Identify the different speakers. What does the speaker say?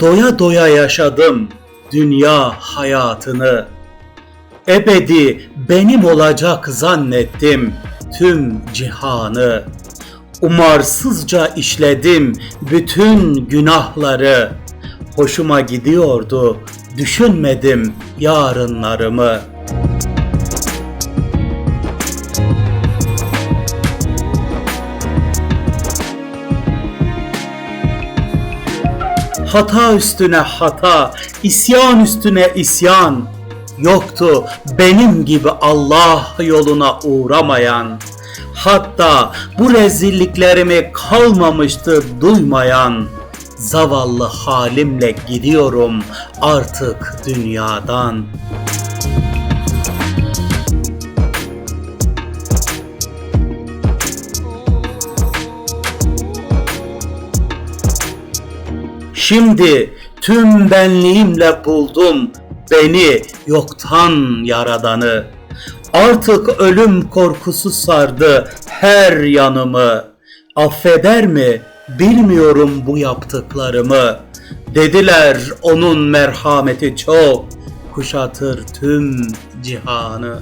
Speaker 1: Doya doya yaşadım dünya hayatını. Ebedi benim olacak zannettim tüm cihanı. Umarsızca işledim bütün günahları. Hoşuma gidiyordu, düşünmedim yarınlarımı. Hata üstüne hata, isyan üstüne isyan. Yoktu benim gibi Allah yoluna uğramayan. Hatta bu rezilliklerimi kalmamıştı duymayan. Zavallı halimle gidiyorum artık dünyadan. Şimdi tüm benliğimle buldum beni yoktan yaradanı. Artık ölüm korkusu sardı her yanımı. Affeder mi bilmiyorum bu yaptıklarımı. Dediler onun merhameti çok, kuşatır tüm cihanı.